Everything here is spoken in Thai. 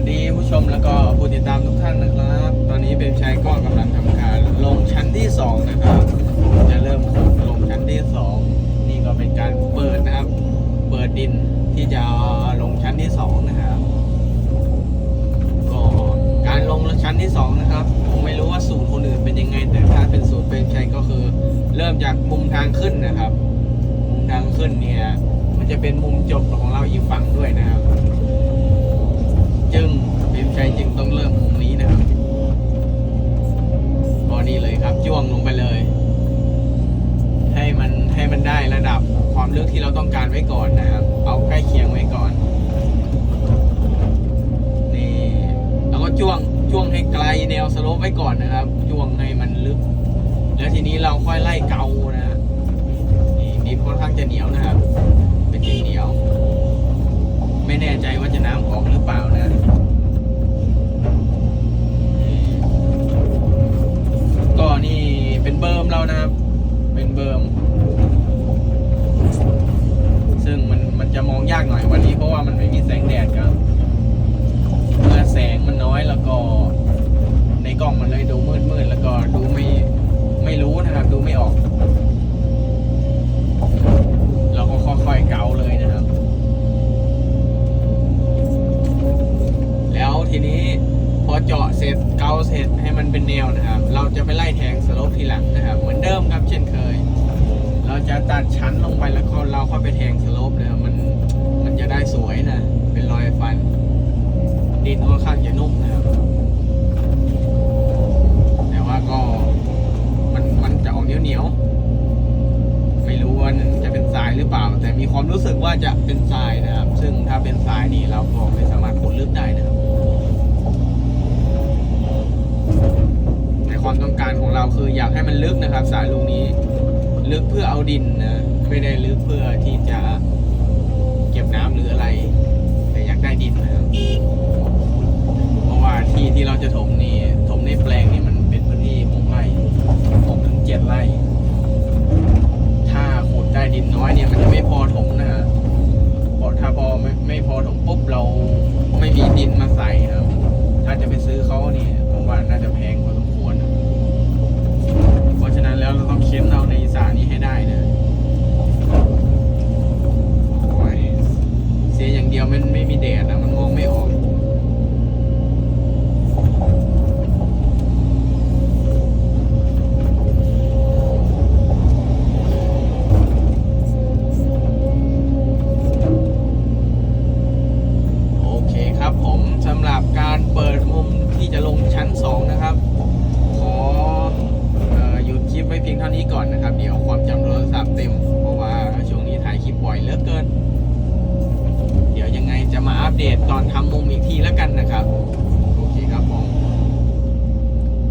สดีผู้ชมแล้วก็ผู้ติดตามทุกท่านนะครับ ตอนนี้เป็นชายก็กำลังทำการลงชั้นที่สองนะครับ จะเริ่มลงชั้นที่สองนี่ก็เป็นการเปิดนะครับ เปิดดินที่จะลงชั้นที่สองนะครับก็การลงชั้นที่สองนะครับผมไม่รู้ว่าสูตรคนอื่นเป็นยังไง แต่ถ้าเป็นสูตรเป็นชัยก็คือ เริ่มจากมุมทางขึ้นนะครับ มุมทางขึ้นเนี่ยมันจะเป็นมุมจบของเราอีกฝั่งด้วยนะครับ จึงเป็นชัยจึงต้องเริ่มมุมนี้นะครับก็นี่เลยครับจ้วงลงไปเลย ให้มันให้มันได้ระดับความลึกที่เราต้องการไว้ก่อนนะครับ เอาใกล้เคียงไว้ก่อน นี่แล้วก็จ้วงจ้วงให้ไกลแนวสโลปไว้ก่อนนะครับจ้วงให้มันลึก แล้วทีนี้เราค่อยไล่เกานะฮะนี่ดินค่อนข้างจะเหนียวนะครับากหน่อยวันนี้เพราะว่ามันไม่มีแสงแดดครับเมื่อแสงมันน้อยแล้วก็ในกล้องมันเลยดูมืดมืดๆแล้วก็ดูไม่ไม่รู้นะครับ ดูไม่ออก เราก็ค่อยๆเกาเลยนะครับ แล้วทีนี้พอเจาะเสร็จเกาเสร็จให้มันเป็นแนวนะครับ เราจะไปไล่แทงสโลปทีหลังนะครับ เหมือนเดิมครับเช่นเคย เราจะตัดชั้นลงไปแล้วก็เราค่อยไปแทงสโลป จะได้สวยนะ เป็นรอยฟัน ดินค่อนข้างจะนุ่มนะครับ แต่ว่าก็มันมันจะออกเหนียวเหนียวๆไม่รู้ว่าจะเป็นทรายหรือเปล่า แต่มีความรู้สึกว่าจะเป็นทรายนะครับ ซึ่งถ้าเป็นทรายนี่เราก็ไม่สามารถขุดลึกได้นะครับ ในความต้องการของเราคืออยากให้มันลึกนะครับสายลูกนี้ ลึกเพื่อเอาดินนะ ไม่ได้ลึกเพื่อที่จะ จะถมนี่ถมในแปลงนี่มันเป็นพื้นที่หกไร่หกถึงเจ็ดไร่ ถ้าขุดได้ดินน้อยเนี่ยมันจะไม่พอถมนะฮะพอถ้าพอไม่ไม่พอถมปุ๊บเรา นี้ก่อนนะครับ เดี๋ยวความจำโทรศัพท์เต็ม เพราะว่าช่วงนี้ถ่ายคลิปบ่อยเหลือเกิน เดี๋ยวยังไงจะมาอัปเดตตอนทำมุมอีกทีแล้วกันนะครับ